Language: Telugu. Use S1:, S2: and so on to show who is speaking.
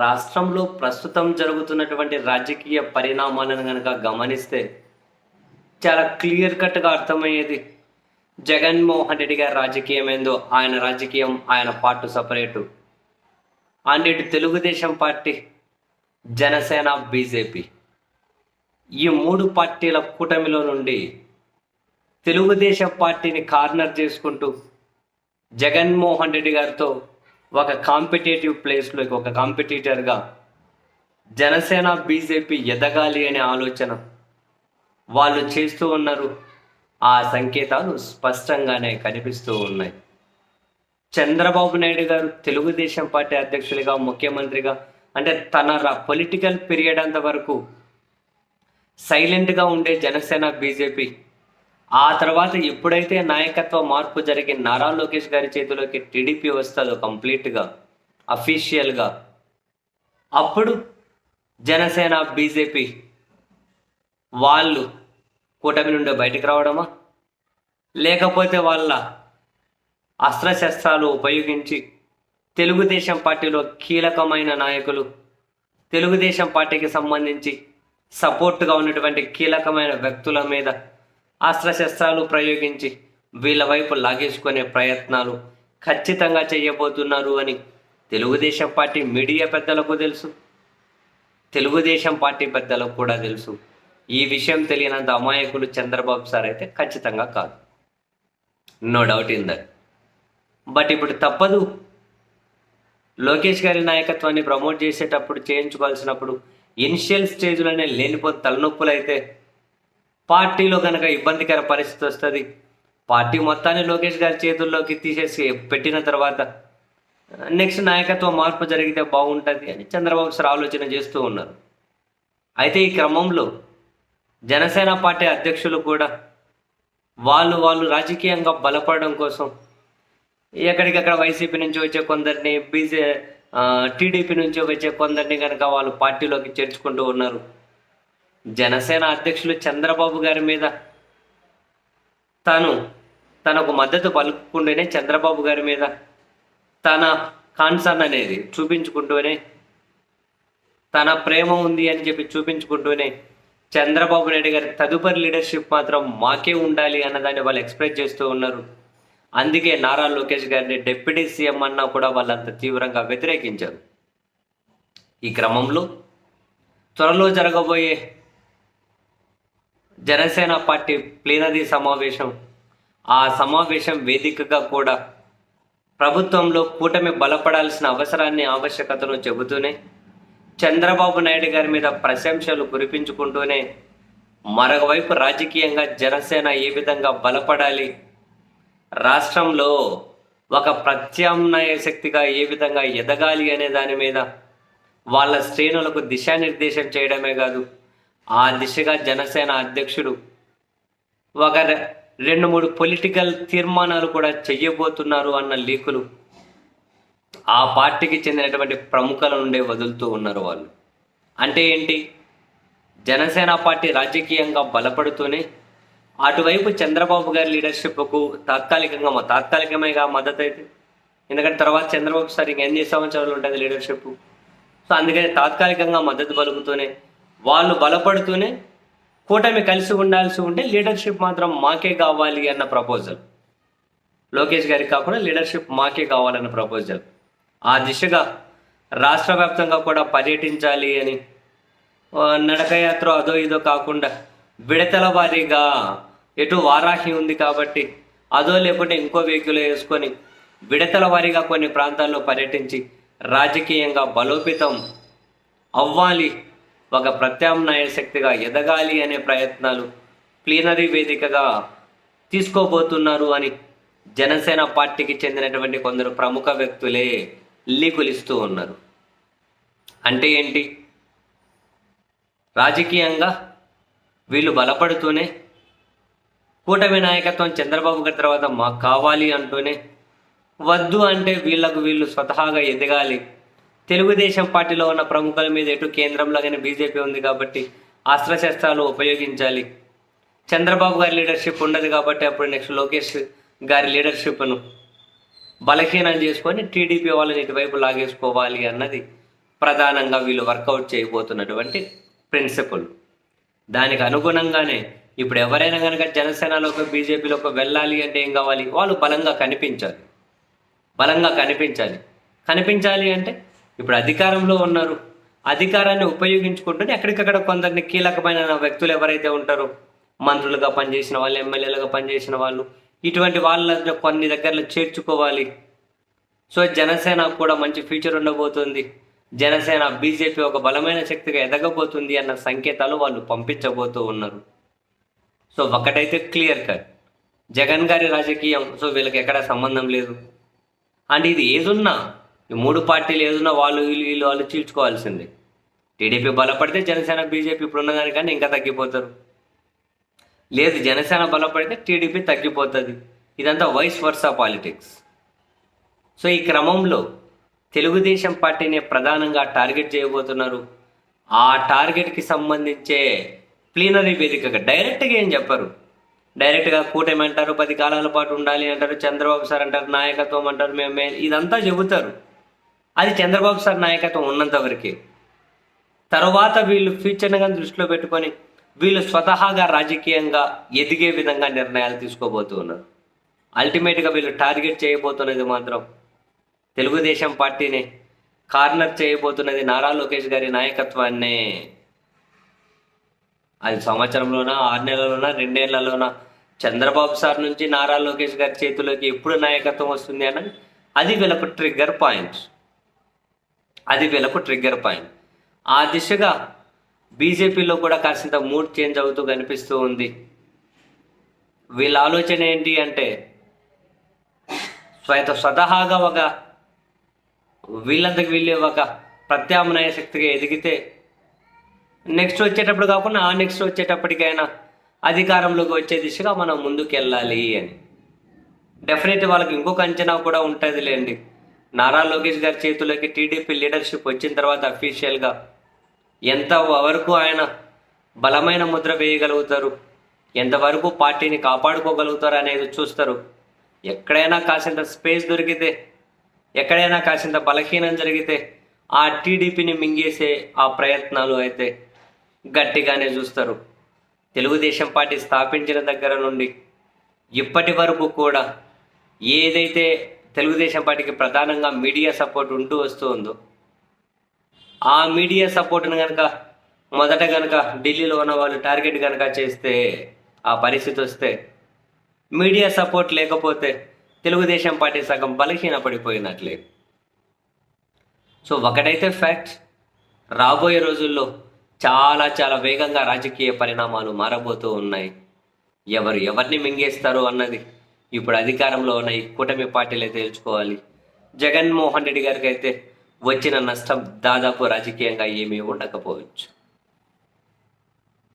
S1: రాష్ట్రంలో ప్రస్తుతం జరుగుతున్నటువంటి రాజకీయ పరిణామాలను కనుక గమనిస్తే చాలా క్లియర్ కట్గా అర్థమయ్యేది జగన్మోహన్ రెడ్డి గారి రాజకీయం ఏందో ఆయన రాజకీయం ఆయన పార్టు సపరేటు. అండ్ ఇటు తెలుగుదేశం పార్టీ జనసేన బీజేపీ. ఈ మూడు పార్టీల కూటమిలో నుండి తెలుగుదేశం పార్టీని కార్నర్ చేసుకుంటూ జగన్మోహన్ రెడ్డి గారితో ఒక కాంపిటేటివ్ ప్లేస్లోకి ఒక కాంపిటీటర్గా జనసేన బీజేపీ ఎదగాలి అనే ఆలోచన వాళ్ళు చేస్తూ ఉన్నారు. ఆ సంకేతాలు స్పష్టంగానే కనిపిస్తూ ఉన్నాయి. చంద్రబాబు నాయుడు గారు తెలుగుదేశం పార్టీ అధ్యక్షులుగా ముఖ్యమంత్రిగా అంటే తన పొలిటికల్ పీరియడ్ అంత వరకు సైలెంట్గా ఉండే జనసేన బీజేపీ ఆ తర్వాత ఎప్పుడైతే నాయకత్వ మార్పు జరిగి నారా లోకేష్ గారి చేతిలోకి టీడీపీ వస్తుందో కంప్లీట్గా అఫీషియల్గా అప్పుడు జనసేన బీజేపీ వాళ్ళు కూటమి నుండి బయటకు రావడమా? లేకపోతే వాళ్ళ అస్త్రశస్త్రాలు ఉపయోగించి తెలుగుదేశం పార్టీలో కీలకమైన నాయకులు తెలుగుదేశం పార్టీకి సంబంధించి సపోర్ట్గా ఉన్నటువంటి కీలకమైన వ్యక్తుల మీద అస్త్రశస్త్రాలు ప్రయోగించి వీళ్ళ వైపు లాగేసుకునే ప్రయత్నాలు ఖచ్చితంగా చేయబోతున్నారు అని తెలుగుదేశం పార్టీ మీడియా పెద్దలకు తెలుసు. తెలుగుదేశం పార్టీ పెద్దలకు కూడా తెలుసు. ఈ విషయం తెలియనంత అమాయకులు చంద్రబాబు సార్ అయితే ఖచ్చితంగా కాదు. No doubt in that but ఇప్పుడు తప్పదు. లోకేష్ గారి నాయకత్వాన్ని ప్రమోట్ చేసేటప్పుడు చేయించుకోవాల్సినప్పుడు ఇనిషియల్ స్టేజ్లోనే లేనిపోతే తలనొప్పులు అయితే పార్టీలో కనుక ఇబ్బందికర పరిస్థితి వస్తుంది పార్టీ మొత్తాన్ని లోకేష్ గారి చేతుల్లోకి తీసేసి పెట్టిన తర్వాత నెక్స్ట్ నాయకత్వ మార్పు జరిగితే బాగుంటుంది అని చంద్రబాబు సార్ ఆలోచన చేస్తూ ఉన్నారు. అయితే ఈ క్రమంలో జనసేన పార్టీ అధ్యక్షులు కూడా వాళ్ళు వాళ్ళు రాజకీయంగా బలపడడం కోసం ఎక్కడికక్కడ వైసీపీ నుంచి వచ్చే కొందరిని బీజే టీడీపీ నుంచి వచ్చే కొందరిని కనుక వాళ్ళు పార్టీలోకి చేర్చుకుంటూ ఉన్నారు. జనసేన అధ్యక్షులు చంద్రబాబు గారి మీద తను తనకు మద్దతు పలుకుంటూనే చంద్రబాబు గారి మీద తన కాన్సర్న్ అనేది చూపించుకుంటూనే తన ప్రేమ ఉంది అని చెప్పి చూపించుకుంటూనే చంద్రబాబు నాయుడు గారి తదుపరి లీడర్షిప్ మాత్రం మాకే ఉండాలి అన్నదాన్ని వాళ్ళు ఎక్స్ప్రెస్ చేస్తూ ఉన్నారు. అందుకే నారా లోకేష్ గారిని డిప్యూటీ సీఎం అన్నా కూడా వాళ్ళంత తీవ్రంగా వ్యతిరేకించారు. ఈ క్రమంలో త్వరలో జరగబోయే జనసేన పార్టీ ప్లీనరీ సమావేశం. ఆ సమావేశం వేదికగా కూడా ప్రభుత్వంలో కూటమి బలపడాల్సిన అవసరాన్ని ఆవశ్యకతను చెబుతూనే చంద్రబాబు నాయుడు గారి మీద ప్రశంసలు కురిపించుకుంటూనే మరొకవైపు రాజకీయంగా జనసేన ఏ విధంగా బలపడాలి? రాష్ట్రంలో ఒక ప్రత్యామ్నాయ శక్తిగా ఏ విధంగా ఎదగాలి అనే దాని మీద వాళ్ళ శ్రేణులకు దిశానిర్దేశం చేయడమే కాదు ఆ దిశగా జనసేన అధ్యక్షుడు ఒక రె- రెండు మూడు పొలిటికల్ తీర్మానాలు కూడా చెయ్యబోతున్నారు అన్న లీకులు ఆ పార్టీకి చెందినటువంటి ప్రముఖుల నుండే వదులుతూ ఉన్నారు వాళ్ళు. అంటే ఏంటి? జనసేన పార్టీ రాజకీయంగా బలపడుతూనే అటువైపు చంద్రబాబు గారి లీడర్షిప్కు తాత్కాలికంగా తాత్కాలికమేగా మద్దతు అయితే ఎందుకంటే తర్వాత చంద్రబాబు సార్ ఇంక ఎన్ని సంవత్సరాలు ఉంటుంది లీడర్షిప్ సో అందుకని తాత్కాలికంగా మద్దతు పలుకుతూనే వాళ్ళు బలపడుతూనే కూటమి కలిసి ఉండాల్సి ఉంటే లీడర్షిప్ మాత్రం మాకే కావాలి అన్న ప్రపోజల్. లోకేష్ గారికి కాకుండా లీడర్షిప్ మాకే కావాలన్న ప్రపోజల్. ఆ దిశగా రాష్ట్ర వ్యాప్తంగా కూడా పర్యటించాలి అని నడకయాత్ర అదో ఇదో కాకుండా విడతల వారీగా ఎటు వారాహి ఉంది కాబట్టి అదో లేకుంటే ఇంకో వెహికల్ వేసుకొని విడతల వారీగా కొన్ని ప్రాంతాల్లో పర్యటించి రాజకీయంగా బలోపేతం అవ్వాలి ఒక ప్రత్యామ్నాయ శక్తిగా ఎదగాలి అనే ప్రయత్నాలు ప్లీనరీ వేదికగా తీసుకోబోతున్నారు అని జనసేన పార్టీకి చెందినటువంటి కొందరు ప్రముఖ వ్యక్తులే లీకులిస్తూ ఉన్నారు. అంటే ఏంటి? రాజకీయంగా వీళ్ళు బలపడుతూనే కూటమి నాయకత్వం చంద్రబాబు గారి తర్వాత మాకు కావాలి అంటూనే వద్దు అంటే వీళ్ళకు వీళ్ళు స్వతహాగా ఎదగాలి తెలుగుదేశం పార్టీలో ఉన్న ప్రముఖుల మీద ఎటు కేంద్రంలో కానీ బీజేపీ ఉంది కాబట్టి అస్త్రశస్త్రాలు ఉపయోగించాలి. చంద్రబాబు గారి లీడర్షిప్ ఉండదు కాబట్టి అప్పుడు నెక్స్ట్ లోకేష్ గారి లీడర్షిప్ను బలహీనం చేసుకొని టీడీపీ వాళ్ళని ఇటువైపు లాగేసుకోవాలి అన్నది ప్రధానంగా వీళ్ళు వర్కౌట్ చేయబోతున్నటువంటి ప్రిన్సిపల్ దానికి అనుగుణంగానే ఇప్పుడు ఎవరైనా కనుక జనసేనలోకి బీజేపీలోకి వెళ్ళాలి అంటే ఏం కావాలి? వాళ్ళు బలంగా కనిపించాలి. బలంగా కనిపించాలి. కనిపించాలి అంటే ఇప్పుడు అధికారంలో ఉన్నారు. అధికారాన్ని ఉపయోగించుకుంటూనే ఎక్కడికక్కడ కొందరిని కీలకమైన వ్యక్తులు ఎవరైతే ఉంటారో మంత్రులుగా పనిచేసిన వాళ్ళు ఎమ్మెల్యేలుగా పనిచేసిన వాళ్ళు ఇటువంటి వాళ్ళ కొన్ని దగ్గరలో చేర్చుకోవాలి. సో జనసేన కూడా మంచి ఫ్యూచర్ ఉండబోతుంది. జనసేన బీజేపీ ఒక బలమైన శక్తిగా ఎదగబోతుంది అన్న సంకేతాలు వాళ్ళు పంపించబోతూ ఉన్నారు. సో ఒకటైతే క్లియర్ కట్ జగన్ గారి రాజకీయం సో వీళ్ళకి ఎక్కడ సంబంధం లేదు. అండ్ ఇది ఏదున్నా ఈ మూడు పార్టీలు ఏదైనా వాళ్ళు వీళ్ళు వీళ్ళు వాళ్ళు చీల్చుకోవాల్సిందే. టీడీపీ బలపడితే జనసేన బీజేపీ ఇప్పుడు ఉన్నదానికన్నా ఇంకా తగ్గిపోతారు. లేదు జనసేన బలపడితే టీడీపీ తగ్గిపోతుంది. ఇదంతా వైస్ వర్సా పాలిటిక్స్. సో ఈ క్రమంలో తెలుగుదేశం పార్టీని ప్రధానంగా టార్గెట్ చేయబోతున్నారు. ఆ టార్గెట్కి సంబంధించే ప్లీనరీ వేదికగా డైరెక్ట్గా ఏం చెప్పరు. డైరెక్ట్గా కూటమి అంటారు పది కాలాల పాటు ఉండాలి అంటారు చంద్రబాబు సార్ అంటారు నాయకత్వం అంటారు మేము ఇదంతా చెబుతారు. అది చంద్రబాబు సార్ నాయకత్వం ఉన్నంత వరకే. తర్వాత వీళ్ళు ఫ్యూచర్ని కానీ దృష్టిలో పెట్టుకొని వీళ్ళు స్వతహాగా రాజకీయంగా ఎదిగే విధంగా నిర్ణయాలు తీసుకోబోతూ ఉన్నారు. అల్టిమేట్గా వీళ్ళు టార్గెట్ చేయబోతున్నది మాత్రం తెలుగుదేశం పార్టీని. కార్నర్ చేయబోతున్నది నారా లోకేష్ గారి నాయకత్వాన్నే. అది సంవత్సరంలోనా ఆరు నెలలోనా రెండేళ్ళలోనా చంద్రబాబు సార్ నుంచి నారా లోకేష్ గారి చేతిలోకి ఎప్పుడు నాయకత్వం వస్తుంది అని అది వీళ్ళకు ట్రిగ్గర్ పాయింట్స్ అది వీళ్ళకు ట్రిగ్గర్ పాయింట్ ఆ దిశగా బీజేపీలో కూడా కాసింత మూడ్ చేంజ్ అవుతూ కనిపిస్తూ ఉంది. వీళ్ళ ఆలోచన ఏంటి అంటే స్వత స్వతహాగా ఒక వీళ్ళంతకు వీళ్ళే ఒక ప్రత్యామ్నాయ శక్తిగా ఎదిగితే నెక్స్ట్ వచ్చేటప్పుడు కాకుండా ఆ నెక్స్ట్ వచ్చేటప్పటికైనా అధికారంలోకి వచ్చే దిశగా మనం ముందుకు వెళ్ళాలి అని. డెఫినెట్ వాళ్ళకి ఇంకొక అంచనా కూడా ఉంటుంది లేండి నారా లోకేష్ గారి చేతిలోకి టీడీపీ లీడర్షిప్ వచ్చిన తర్వాత అఫీషియల్గా ఎంత వరకు ఆయన బలమైన ముద్ర వేయగలుగుతారు? ఎంతవరకు పార్టీని కాపాడుకోగలుగుతారు అనేది చూస్తారు. ఎక్కడైనా కాసింత స్పేస్ దొరికితే ఎక్కడైనా కాసింత బలహీనం జరిగితే ఆ టీడీపీని మింగేసే ఆ ప్రయత్నాలు అయితే గట్టిగానే చూస్తారు. తెలుగుదేశం పార్టీ స్థాపించిన దగ్గర నుండి ఇప్పటి వరకు కూడా ఏదైతే తెలుగుదేశం పార్టీకి ప్రధానంగా మీడియా సపోర్ట్ ఉంటూ వస్తూ ఉందో. ఆ మీడియా సపోర్ట్ని కనుక మొదట కనుక ఢిల్లీలో ఉన్న వాళ్ళు టార్గెట్ కనుక చేస్తే ఆ పరిస్థితి వస్తే మీడియా సపోర్ట్ లేకపోతే తెలుగుదేశం పార్టీ సగం బలహీన పడిపోయినట్లే. సో ఒకటైతే ఫ్యాక్ట్ రాబోయే రోజుల్లో చాలా చాలా వేగంగా రాజకీయ పరిణామాలు మారబోతూ ఉన్నాయి. ఎవరు ఎవరిని మింగేస్తారు అన్నది ఇప్పుడు అధికారంలో ఉన్న ఈ కూటమి పార్టీలే తేల్చుకోవాలి జగన్మోహన్ రెడ్డి గారికి అయితే వచ్చిన నష్టం దాదాపు రాజకీయంగా ఏమీ ఉండకపోవచ్చు.